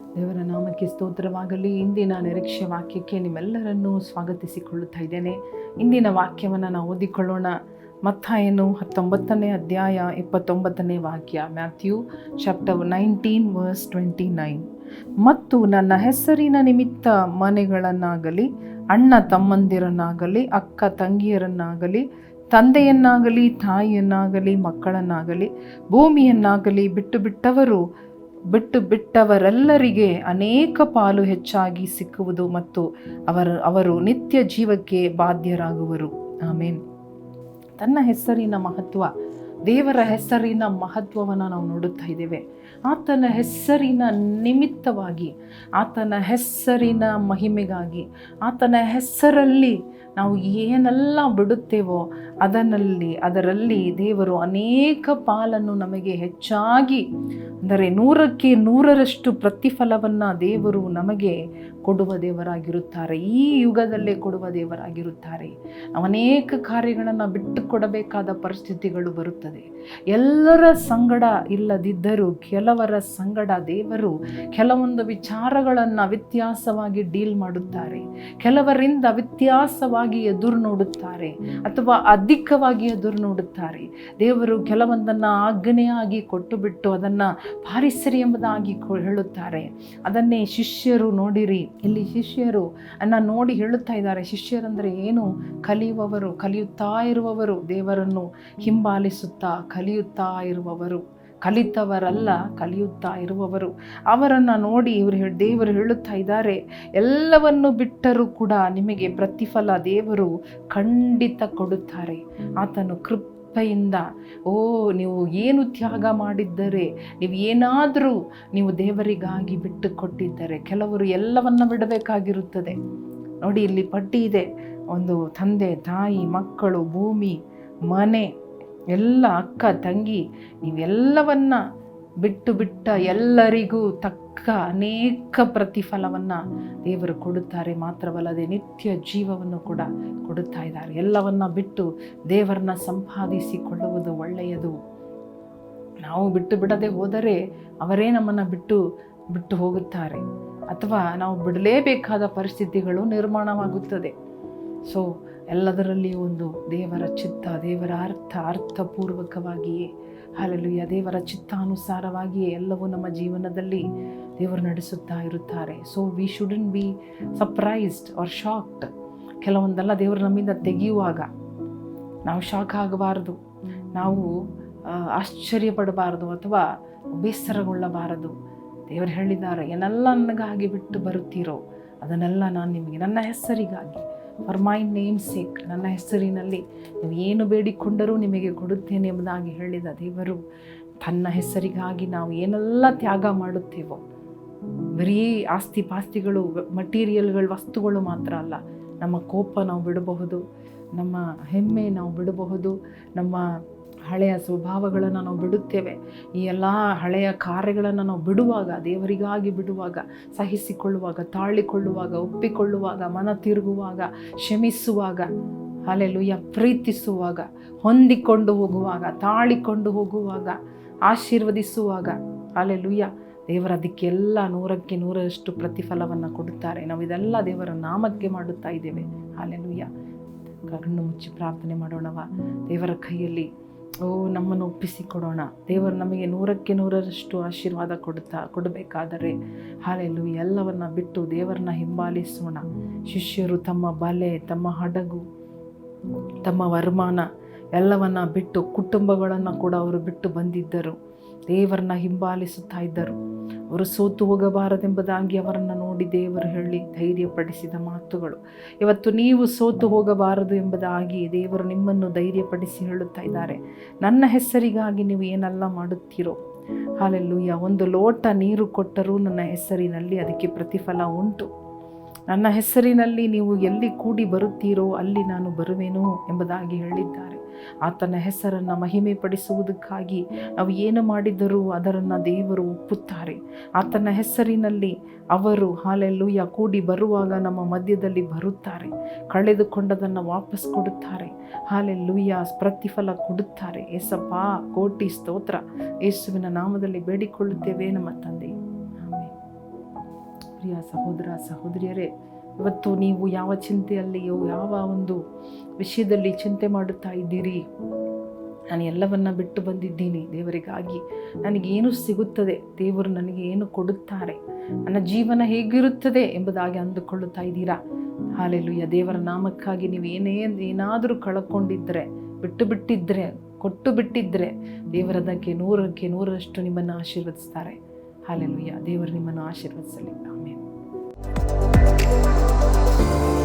ದೇವರ ನಾಮಕ್ಕೆ ಸ್ತೋತ್ರವಾಗಲಿ. ಇಂದಿನ ನಿರೀಕ್ಷೆ ವಾಕ್ಯಕ್ಕೆ ನಿಮ್ಮೆಲ್ಲರನ್ನೂ ಸ್ವಾಗತಿಸಿಕೊಳ್ಳುತ್ತಾ ಇದ್ದೇನೆ. ಇಂದಿನ ವಾಕ್ಯವನ್ನು ನಾವು ಓದಿಕೊಳ್ಳೋಣ. ಮತ್ತಾಯನು ಹತ್ತೊಂಬತ್ತನೇ ಅಧ್ಯಾಯ ಇಪ್ಪತ್ತೊಂಬತ್ತನೇ ವಾಕ್ಯ, Matthew chapter nineteen verse twenty nine. ಮತ್ತು ನನ್ನ ಹೆಸರಿನ ನಿಮಿತ್ತ ಮನೆಗಳನ್ನಾಗಲಿ, ಅಣ್ಣ ತಮ್ಮಂದಿರನ್ನಾಗಲಿ, ಅಕ್ಕ ತಂಗಿಯರನ್ನಾಗಲಿ, ತಂದೆಯನ್ನಾಗಲಿ, ತಾಯಿಯನ್ನಾಗಲಿ, ಮಕ್ಕಳನ್ನಾಗಲಿ, ಭೂಮಿಯನ್ನಾಗಲಿ ಬಿಟ್ಟು ಬಿಟ್ಟವರು ಬಿಟ್ಟು ಬಿಟ್ಟವರೆಲ್ಲರಿಗೆ ಅನೇಕ ಪಾಲು ಹೆಚ್ಚಾಗಿ ಸಿಕ್ಕುವುದು ಮತ್ತು ಅವರ, ಅವರು ನಿತ್ಯ ಜೀವಕ್ಕೆ ಬಾಧ್ಯರಾಗುವರು. ಆಮೇನ್. ತನ್ನ ಹೆಸರಿನ ಮಹತ್ವ, ದೇವರ ಹೆಸರಿನ ಮಹತ್ವವನ್ನು ನಾವು ನೋಡುತ್ತಾ ಇದ್ದೇವೆ. ಆತನ ಹೆಸರಿನ ನಿಮಿತ್ತವಾಗಿ, ಆತನ ಹೆಸರಿನ ಮಹಿಮೆಗಾಗಿ, ಆತನ ಹೆಸರಲ್ಲಿ ನಾವು ಏನೆಲ್ಲ ಬಿಡುತ್ತೇವೋ ಅದನ್ನಲ್ಲಿ ಅದರಲ್ಲಿ ದೇವರು ಅನೇಕ ಪಾಲನ್ನು ನಮಗೆ ಹೆಚ್ಚಾಗಿ, ಅಂದರೆ ನೂರಕ್ಕೆ ನೂರರಷ್ಟು ಪ್ರತಿಫಲವನ್ನು ದೇವರು ನಮಗೆ ಕೊಡುವ ದೇವರಾಗಿರುತ್ತಾರೆ. ಈ ಯುಗದಲ್ಲೇ ಕೊಡುವ ದೇವರಾಗಿರುತ್ತಾರೆ. ಅನೇಕ ಕಾರ್ಯಗಳನ್ನು ಬಿಟ್ಟು ಕೊಡಬೇಕಾದ ಪರಿಸ್ಥಿತಿಗಳು ಬರುತ್ತದೆ. ಎಲ್ಲರ ಸಂಗಡ ಇಲ್ಲದಿದ್ದರೂ ಕೆಲವರ ಸಂಗಡ ದೇವರು ಕೆಲವೊಂದು ವಿಚಾರಗಳನ್ನು ವ್ಯತ್ಯಾಸವಾಗಿ ಡೀಲ್ ಮಾಡುತ್ತಾರೆ. ಕೆಲವರಿಂದ ವ್ಯತ್ಯಾಸವಾಗಿ ಎದುರು ನೋಡುತ್ತಾರೆ. ಅಥವಾ ಅಧಿಕವಾಗಿ ಎದುರು ನೋಡುತ್ತಾರೆ. ದೇವರು ಕೆಲವೊಂದನ್ನು ಆಜ್ಞೆಯಾಗಿ ಕೊಟ್ಟು ಬಿಟ್ಟು ಅದನ್ನು ಪಾರಿಸರಿ ಎಂಬುದಾಗಿ ಹೇಳುತ್ತಾರೆ. ಅದನ್ನೇ ಶಿಷ್ಯರು ನೋಡಿರಿ. ಇಲ್ಲಿ ಶಿಷ್ಯರು ಅನ್ನ ನೋಡಿ ಹೇಳುತ್ತಾ ಇದ್ದಾರೆ. ಶಿಷ್ಯರಂದರೆ ಏನು? ಕಲಿಯುವವರು, ಕಲಿಯುತ್ತಾ ಇರುವವರು ದೇವರನ್ನು ಹಿಂಬಾಲಿಸುತ್ತಾ, ಕಲಿಯುತ್ತಾ ಇರುವವರು. ಕಲಿತವರಲ್ಲ, ಕಲಿಯುತ್ತಾ ಇರುವವರು. ಅವರನ್ನು ನೋಡಿ ಇವರು ದೇವರು ಹೇಳುತ್ತಾ ಇದ್ದಾರೆ. ಎಲ್ಲವನ್ನು ಬಿಟ್ಟರೂ ಕೂಡ ನಿಮಗೆ ಪ್ರತಿಫಲ ದೇವರು ಖಂಡಿತ ಕೊಡುತ್ತಾರೆ. ಆತನು ಕೃಪೆಯಿಂದ, ಓ, ನೀವು ಏನು ತ್ಯಾಗ ಮಾಡಿದ್ದರೆ, ನೀವು ಏನಾದರೂ ನೀವು ದೇವರಿಗಾಗಿ ಬಿಟ್ಟು ಕೊಟ್ಟಿದ್ದರೆ ಕೆಲವರು ಎಲ್ಲವನ್ನ ಬಿಡಬೇಕಾಗಿರುತ್ತದೆ. ನೋಡಿ, ಇಲ್ಲಿ ಪಟ್ಟಿ ಇದೆ. ಒಂದು ತಂದೆ, ತಾಯಿ, ಮಕ್ಕಳು, ಭೂಮಿ, ಮನೆ. ಎಲ್ಲ ಅಕ್ಕ, ತಂಗಿ, ನೀವೆಲ್ಲವನ್ನು ಬಿಟ್ಟು ಬಿಟ್ಟ ಎಲ್ಲರಿಗೂ ತಕ್ಕ ಅನೇಕ ಪ್ರತಿಫಲವನ್ನು ದೇವರು ಕೊಡುತ್ತಾರೆ. ಮಾತ್ರವಲ್ಲದೆ ನಿತ್ಯ ಜೀವವನ್ನು ಕೂಡ ಕೊಡುತ್ತಾ ಇದ್ದಾರೆ. ಎಲ್ಲವನ್ನ ಬಿಟ್ಟು ದೇವರನ್ನ ಸಂಪಾದಿಸಿಕೊಳ್ಳುವುದು ಒಳ್ಳೆಯದು. ನಾವು ಬಿಟ್ಟು ಬಿಡದೆ ಹೋದರೆ ಅವರೇ ನಮ್ಮನ್ನು ಬಿಟ್ಟು ಬಿಟ್ಟು ಹೋಗುತ್ತಾರೆ. ಅಥವಾ ನಾವು ಬಿಡಲೇಬೇಕಾದ ಪರಿಸ್ಥಿತಿಗಳು ನಿರ್ಮಾಣವಾಗುತ್ತದೆ. ಸೊ ಎಲ್ಲದರಲ್ಲಿಯೂ ಒಂದು ದೇವರ ಚಿತ್ತ, ದೇವರ ಅರ್ಥ, ಅರ್ಥಪೂರ್ವಕವಾಗಿಯೇ ಹಾಲೆಲುಯ್ಯ ದೇವರ ಚಿತ್ತಾನುಸಾರವಾಗಿಯೇ ಎಲ್ಲವೂ ನಮ್ಮ ಜೀವನದಲ್ಲಿ ದೇವರು ನಡೆಸುತ್ತಾ ಇರುತ್ತಾರೆ. So we shouldn't be surprised or shocked ಕೆಲವೊಂದೆಲ್ಲ ದೇವರು ನಮ್ಮಿಂದ ತೆಗೆಯುವಾಗ ನಾವು ಶಾಕ್ ಆಗಬಾರದು, ನಾವು ಆಶ್ಚರ್ಯಪಡಬಾರದು ಅಥವಾ ಬೇಸರಗೊಳ್ಳಬಾರದು. ದೇವರು ಹೇಳಿದ್ದಾರೆ, ಏನೆಲ್ಲ ನನಗಾಗಿ ಬಿಟ್ಟು ಬರುತ್ತೀರೋ ಅದನ್ನೆಲ್ಲ ನಾನು ನಿಮಗೆ ನನ್ನ ಹೆಸರಿಗಾಗಿ ಫಾರ್ ಮೈ ನೇಮ್ ಸೇಕ್ ನನ್ನ ಹೆಸರಿನಲ್ಲಿ ನೀವು ಏನು ಬೇಡಿಕೊಂಡರೂ ನಿಮಗೆ ಕೊಡುತ್ತೇನೆ ಎಂಬುದಾಗಿ ಹೇಳಿದ ದೇವರು, ತನ್ನ ಹೆಸರಿಗಾಗಿ ನಾವು ಏನೆಲ್ಲ ತ್ಯಾಗ ಮಾಡುತ್ತೇವೋ, ಬರೀ ಆಸ್ತಿ ಪಾಸ್ತಿಗಳು ಮಟೀರಿಯಲ್ಗಳು ವಸ್ತುಗಳು ಮಾತ್ರ ಅಲ್ಲ, ನಮ್ಮ ಕೋಪ ನಾವು ಬಿಡಬಹುದು, ನಮ್ಮ ಹೆಮ್ಮೆ ನಾವು ಬಿಡಬಹುದು, ನಮ್ಮ ಹಳೆಯ ಸ್ವಭಾವಗಳನ್ನು ನಾವು ಬಿಡುತ್ತೇವೆ. ಈ ಎಲ್ಲ ಹಳೆಯ ಕಾರ್ಯಗಳನ್ನು ನಾವು ಬಿಡುವಾಗ, ದೇವರಿಗಾಗಿ ಬಿಡುವಾಗ, ಸಹಿಸಿಕೊಳ್ಳುವಾಗ, ತಾಳಿಕೊಳ್ಳುವಾಗ, ಒಪ್ಪಿಕೊಳ್ಳುವಾಗ, ಮನ ತಿರುಗುವಾಗ, ಕ್ಷಮಿಸುವಾಗ ಅಲ್ಲೆಲ್ಲುಯ್ಯ ಪ್ರೀತಿಸುವಾಗ, ಹೊಂದಿಕೊಂಡು ಹೋಗುವಾಗ, ತಾಳಿಕೊಂಡು ಹೋಗುವಾಗ, ಆಶೀರ್ವದಿಸುವಾಗ ಅಲ್ಲೆಲ್ಲುಯ್ಯ ದೇವರ ಅದಕ್ಕೆಲ್ಲ ನೂರಕ್ಕೆ ನೂರರಷ್ಟು ಪ್ರತಿಫಲವನ್ನು ಕೊಡುತ್ತಾರೆ. ನಾವು ಇದೆಲ್ಲ ದೇವರ ನಾಮಕ್ಕೆ ಮಾಡುತ್ತಾ ಇದ್ದೇವೆ. ಅಲ್ಲೆಲ್ಲುಯ್ಯ ಕಣ್ಣು ಮುಚ್ಚಿ ಪ್ರಾರ್ಥನೆ ಮಾಡೋಣವ. ದೇವರ ಕೈಯಲ್ಲಿ ಓ, ನಮ್ಮನ್ನು ಒಪ್ಪಿಸಿಕೊಡೋಣ. ದೇವರು ನಮಗೆ ನೂರಕ್ಕೆ ನೂರರಷ್ಟು ಆಶೀರ್ವಾದ ಕೊಡ್ತಾ ಕೊಡಬೇಕಾದರೆ. ಹಾಲೆಲ್ಲೂ ಎಲ್ಲವನ್ನ ಬಿಟ್ಟು ದೇವರನ್ನ ಹಿಂಬಾಲಿಸೋಣ. ಶಿಷ್ಯರು ತಮ್ಮ ಬಲೆ, ತಮ್ಮ ಹಡಗು, ತಮ್ಮ ವರಮಾನ, ಎಲ್ಲವನ್ನ ಬಿಟ್ಟು ಕುಟುಂಬಗಳನ್ನು ಕೂಡ ಅವರು ಬಿಟ್ಟು ಬಂದಿದ್ದರು. ದೇವರನ್ನ ಹಿಂಬಾಲಿಸುತ್ತಾ ಇದ್ದರು. ಅವರು ಸೋತು ಹೋಗಬಾರದೆಂಬುದಾಗಿ ಅವರನ್ನು ನೋಡಿ ದೇವರು ಹೇಳಿ ಧೈರ್ಯಪಡಿಸಿದ ಮಾತುಗಳು. ಇವತ್ತು ನೀವು ಸೋತು ಹೋಗಬಾರದು ಎಂಬುದಾಗಿ ದೇವರು ನಿಮ್ಮನ್ನು ಧೈರ್ಯಪಡಿಸಿ ಹೇಳುತ್ತಾ ಇದ್ದಾರೆ. ನನ್ನ ಹೆಸರಿಗಾಗಿ ನೀವು ಏನೆಲ್ಲ ಮಾಡುತ್ತೀರೋ? ಹಾಲೆಲ್ಲೂಯ್ಯ ಒಂದು ಲೋಟ ನೀರು ಕೊಟ್ಟರೂ ನನ್ನ ಹೆಸರಿನಲ್ಲಿ ಅದಕ್ಕೆ ಪ್ರತಿಫಲ ಉಂಟು. ನನ್ನ ಹೆಸರಿನಲ್ಲಿ ನೀವು ಎಲ್ಲಿ ಕೂಡಿ ಬರುತ್ತೀರೋ ಅಲ್ಲಿ ನಾನು ಬರುವೆನು ಎಂಬುದಾಗಿ ಹೇಳಿದ್ದಾರೆ. ಆತನ ಹೆಸರನ್ನು ಮಹಿಮೆ ಪಡಿಸುವುದಕ್ಕಾಗಿ ನಾವು ಏನು ಮಾಡಿದರೂ ಅದರನ್ನು ದೇವರು ಒಪ್ಪುತ್ತಾರೆ. ಆತನ ಹೆಸರಿನಲ್ಲಿ ಅವರು ಹಾಲೆಲ್ಲೂಯ್ಯ ಕೂಡಿ ಬರುವಾಗ ನಮ್ಮ ಮಧ್ಯದಲ್ಲಿ ಬರುತ್ತಾರೆ. ಕಳೆದುಕೊಂಡದನ್ನು ವಾಪಸ್ ಕೊಡುತ್ತಾರೆ. ಹಾಲೆಲ್ಲೂಯ್ಯ ಪ್ರತಿಫಲ ಕೊಡುತ್ತಾರೆ. ಎಸಪ್ಪ ಕೋಟಿ ಸ್ತೋತ್ರ. ಯೇಸುವಿನ ನಾಮದಲ್ಲಿ ಬೇಡಿಕೊಳ್ಳುತ್ತೇವೆ ನಮ್ಮ ತಂದೆ. ಪ್ರಿಯ ಸಹೋದರ ಸಹೋದರಿಯರೇ, ಇವತ್ತು ನೀವು ಯಾವ ಚಿಂತೆಯಲ್ಲಿಯೋ, ಯಾವ ಒಂದು ವಿಷಯದಲ್ಲಿ ಚಿಂತೆ ಮಾಡುತ್ತಾ ಇದ್ದೀರಿ? ನಾನು ಎಲ್ಲವನ್ನ ಬಿಟ್ಟು ಬಂದಿದ್ದೀನಿ. ದೇವರಿಗಾಗಿ ನನಗೇನು ಸಿಗುತ್ತದೆ? ದೇವರು ನನಗೆ ಏನು ಕೊಡುತ್ತಾರೆ? ನನ್ನ ಜೀವನ ಹೇಗಿರುತ್ತದೆ ಎಂಬುದಾಗಿ ಅಂದುಕೊಳ್ಳುತ್ತಾ ಇದ್ದೀರಾ? ಹಾಲೆಲುಯ್ಯ. ದೇವರ ನಾಮಕ್ಕಾಗಿ ನೀವು ಏನೇ ಏನಾದರೂ ಕಳ್ಕೊಂಡಿದ್ದರೆ, ಬಿಟ್ಟು ಬಿಟ್ಟಿದ್ದರೆ ಕೊಟ್ಟು ಬಿಟ್ಟಿದ್ದರೆ ದೇವರದಕ್ಕೆ ನೂರಕ್ಕೆ ನೂರರಷ್ಟು ನಿಮ್ಮನ್ನು ಆಶೀರ್ವದಿಸ್ತಾರೆ. ಹಾಲೆಲುಯ್ಯ. ದೇವರು ನಿಮ್ಮನ್ನು ಆಶೀರ್ವದಿಸಲಿ. ಆಮೇಲೆ Bye.